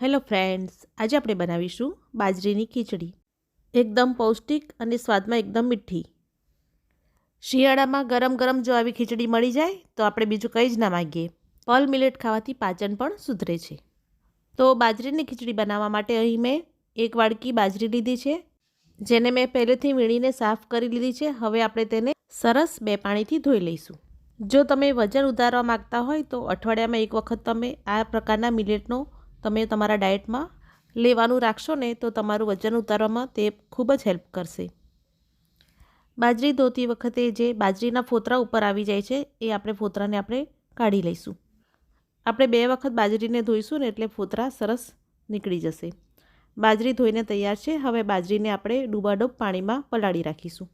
Hello friends, આજે આપણે બનાવીશું બાજરીની ખીચડી. એકદમ પૌષ્ટિક અને સ્વાદમાં એકદમ મીઠી. શિયાળામાં ગરમ ગરમ જો આવી ખીચડી મળી જાય, તો આપણે બીજું કંઈ જ ના માગીએ. પલ મિલેટ ખાવાથી પાચન પણ સુધરે છે. તો બાજરીની ખીચડી બનાવવા માટે અહીં મેં એક વાડકી બાજરી લીધી છે, જેને મેં પહેલેથી વીણીને સાફ કરી લીધી છે. હવે આપણે તેને સરસ બે પાણીથી ધોઈ લઈશું. જો તમે વજન ઉતારવા માગતા હોય, તો અઠવાડિયામાં એક વખત તમે આ પ્રકારના મિલેટનો તમે તમારા ડાયટમાં લેવાનું રાખશો ને તો તમારું વજન ઉતારવામાં તે ખૂબ જ હેલ્પ કરશે. બાજરી ધોતી વખતે જે બાજરીના ફોતરા ઉપર આવી જાય છે, એ આપણે ફોતરાને આપણે કાઢી લઈશું. આપણે બે વખત બાજરીને ધોઈશું ને એટલે ફોતરા સરસ નીકળી જશે. બાજરી ધોઈને તૈયાર છે, હવે બાજરીને આપણે ડૂબાડૂબ પાણીમાં પલાળી રાખીશું.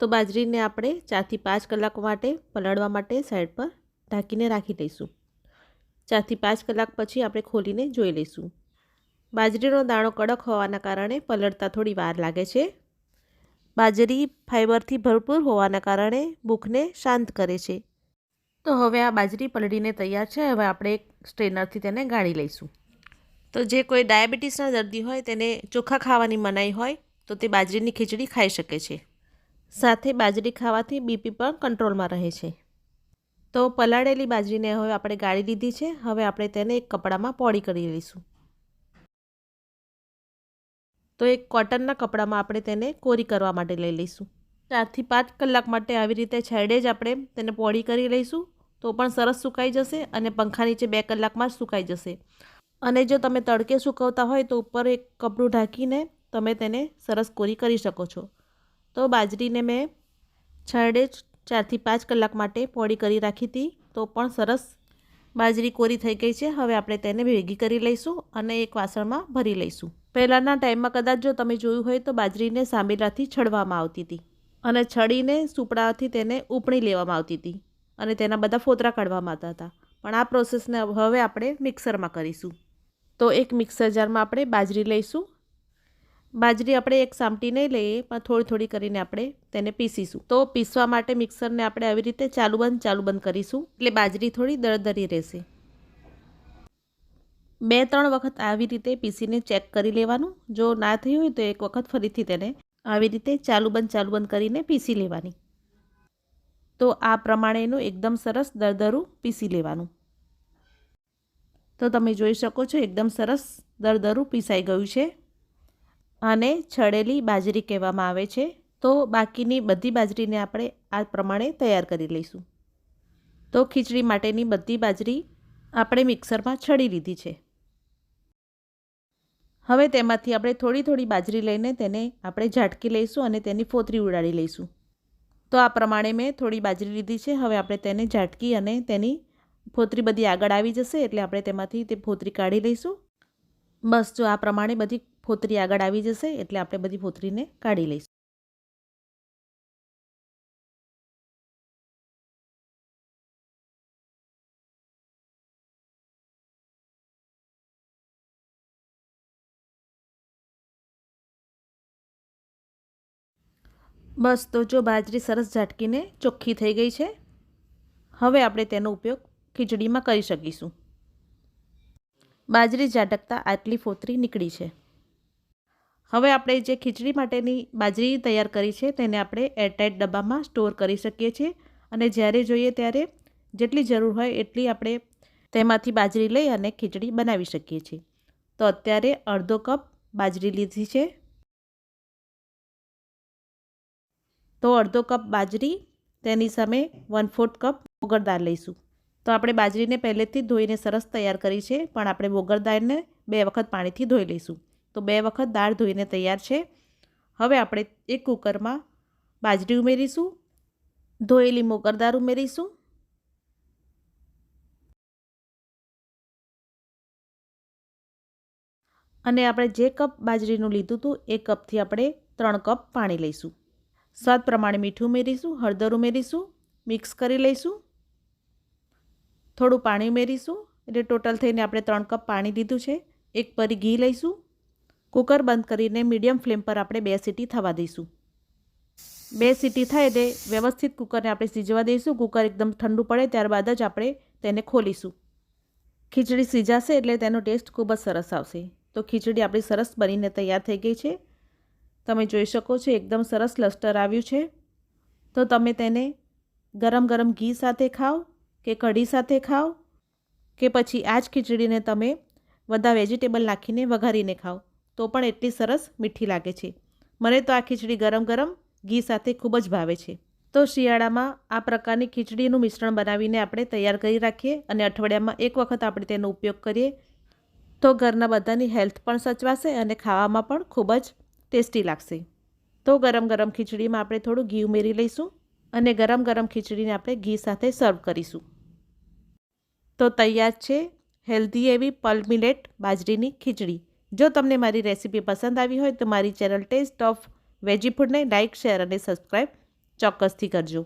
તો બાજરીને આપણે ચારથી પાંચ કલાક માટે પલાળવા માટે સાઈડ પર ઢાંકીને રાખી લઈશું. ચારથી પાંચ કલાક પછી આપણે ખોલીને જોઈ લઈશું. બાજરીનો દાણો કડક હોવાના કારણે પલળતા થોડી વાર લાગે છે. બાજરી ફાઈબરથી ભરપૂર હોવાના કારણે ભૂખને શાંત કરે છે. તો હવે આ બાજરી પલળીને તૈયાર છે. હવે આપણે એક સ્ટ્રેનરથી તેને ગાળી લઈશું. તો જે કોઈ ડાયાબિટીસના દર્દી હોય, તેને ચોખા ખાવાની મનાઈ હોય, તો તે બાજરીની ખીચડી ખાઈ શકે છે. સાથે બાજરી ખાવાથી બીપી પણ કંટ્રોલમાં રહે છે. તો પલાળેલી બાજરીને હવે આપણે ગાળી લીધી છે. હવે આપણે તેને એક કપડામાં પોળી કરી લઈશું. તો એક કોટનના કપડામાં આપણે તેને કોરી કરવા માટે લઈ લઈશું. ચારથી પાંચ કલાક માટે આવી રીતે છેડે જ આપણે તેને પોળી કરી લઈશું. તો પણ સરસ સુકાઈ જશે અને પંખા નીચે બે કલાકમાં જ સુકાઈ જશે. અને જો તમે તડકે સુકવતા હોય તો ઉપર એક કપડું ઢાંકીને તમે તેને સરસ કોરી કરી શકો છો. તો બાજરીને મેં છેડે જ ચારથી પાંચ કલાક માટે પોળી કરી રાખી હતી, તો પણ સરસ બાજરી કોરી થઈ ગઈ છે. હવે આપણે તેને ભેગી કરી લઈશું અને એક વાસણમાં ભરી લઈશું. પહેલાંના ટાઈમમાં કદાચ જો તમે જોયું હોય તો બાજરીને સાંબેલાથી છડવામાં આવતી હતી અને છડીને સૂપડાથી તેને ઉપણી લેવામાં આવતી હતી અને તેના બધા ફોતરા કાઢવામાં આવતા હતા. પણ આ પ્રોસેસને હવે આપણે મિક્સરમાં કરીશું. તો એક મિક્સર જારમાં આપણે બાજરી લઈશું. બાજરી આપણે એક સામટી નહીં લઈએ, પણ થોડી થોડી કરીને આપણે તેને પીસીશું. તો પીસવા માટે મિક્સરને આપણે આવી રીતે ચાલુ બંધ ચાલુ બંધ કરીશું. એટલે બાજરી થોડી દળદરી રહેશે. બે ત્રણ વખત આવી રીતે પીસીને ચેક કરી લેવાનું. જો ના થયું હોય તો એક વખત ફરીથી તેને આવી રીતે ચાલુ બંધ ચાલુ બંધ કરીને પીસી લેવાની. તો આ પ્રમાણેનું એકદમ સરસ દરદરું પીસી લેવાનું. તો તમે જોઈ શકો છો એકદમ સરસ દરદરું પીસાઈ ગયું છે. આને છડેલી બાજરી કહેવામાં આવે છે. તો બાકીની બધી બાજરીને આપણે આ પ્રમાણે તૈયાર કરી લઈશું. તો ખીચડી માટેની બધી બાજરી આપણે મિક્સરમાં છડી લીધી છે. હવે તેમાંથી આપણે થોડી થોડી બાજરી લઈને તેને આપણે ઝાટકી લઈશું અને તેની ફોતરી ઉડાડી લઈશું. તો આ પ્રમાણે મેં થોડી બાજરી લીધી છે. હવે આપણે તેને ઝાટકી અને તેની ફોતરી બધી આગળ આવી જશે એટલે આપણે તેમાંથી તે ફોતરી કાઢી લઈશું. બસ જો આ પ્રમાણે બધી ફોતરી આગળ આવી જશે એટલે આપણે બધી ફોતરીને કાઢી લઈશું. બસ, તો જો બાજરી સરસ ઝાટકીને ચોખ્ખી થઈ ગઈ છે. હવે આપણે તેનો ઉપયોગ ખીચડીમાં કરી શકીશું. બાજરી ઝાટકતા આટલી ફોતરી નીકળી છે. હવે આપણે જે ખીચડી માટેની બાજરી તૈયાર કરી છે, તેને આપણે એરટાઇટ ડબ્બામાં સ્ટોર કરી શકીએ છીએ. અને જ્યારે જોઈએ ત્યારે જેટલી જરૂર હોય એટલી આપણે તેમાંથી બાજરી લઈ અને ખીચડી બનાવી શકીએ છીએ. તો અત્યારે અડધો કપ બાજરી લીધી છે. તો અડધો કપ બાજરી, તેની સામે વન ફોર્થ કપ મોગર લઈશું. તો આપણે બાજરીને પહેલેથી ધોઈને સરસ તૈયાર કરી છે, પણ આપણે મોગર બે વખત પાણીથી ધોઈ લઈશું. તો બે વખત દાળ ધોઈને તૈયાર છે. હવે આપણે એક કુકરમાં બાજરી ઉમેરીશું, ધોયેલી મોગર દાળ ઉમેરીશું. અને આપણે જે કપ બાજરીનું લીધું હતું, એ કપથી આપણે ત્રણ કપ પાણી લઈશું. સ્વાદ પ્રમાણે મીઠું ઉમેરીશું, હળદર ઉમેરીશું, મિક્સ કરી લઈશું. થોડું પાણી ઉમેરીશું, એટલે ટોટલ થઈને આપણે ત્રણ કપ પાણી લીધું છે. એક પરી ઘી લઈશું. કુકર બંધ કરીને મીડિયમ ફ્લેમ પર આપણે બે સીટી થવા દઈશું. બે સીટી થાય એટલે વ્યવસ્થિત કુકરને આપણે સીજવા દઈશું. કુકર એકદમ ઠંડુ પડે ત્યારબાદ જ આપણે તેને ખોલીશું. ખીચડી સીજાશે એટલે તેનો ટેસ્ટ ખૂબ જ સરસ આવશે. તો ખીચડી આપણી સરસ બનીને તૈયાર થઈ ગઈ છે. તમે જોઈ શકો છો, એકદમ સરસ લસ્ટર આવ્યું છે. તો તમે તેને ગરમ ગરમ ઘી સાથે ખાઓ કે કઢી સાથે ખાઓ કે પછી આ જ ખીચડીને તમે બધા વેજીટેબલ નાખીને વઘારીને ખાઓ. તો પણ એટલી સરસ મીઠી લાગે છે. મને તો આ ખીચડી ગરમ ગરમ ઘી સાથે ખૂબ જ ભાવે છે. તો શિયાળામાં આ પ્રકારની ખીચડીનું મિશ્રણ બનાવીને આપણે તૈયાર કરી રાખીએ અને અઠવાડિયામાં એક વખત આપણે તેનો ઉપયોગ કરીએ. તો ઘરના બધાની હેલ્થ પણ સચવાશે અને ખાવામાં પણ ખૂબ જ ટેસ્ટી લાગશે. તો ગરમ ગરમ ખીચડીમાં આપણે થોડું ઘી ઉમેરી લઈશું અને ગરમ ગરમ ખીચડીને આપણે ઘી સાથે સર્વ કરીશું. તો તૈયાર છે હેલ્ધી એવી પલ મિલેટ બાજરીની ખીચડી. જો તમને મારી રેસીપી પસંદ આવી હોય તો મારી ચેનલ ટેસ્ટ ઓફ વેજી ફૂડને લાઇક શેર અને સબસ્ક્રાઈબ ચોક્કસથી કરજો.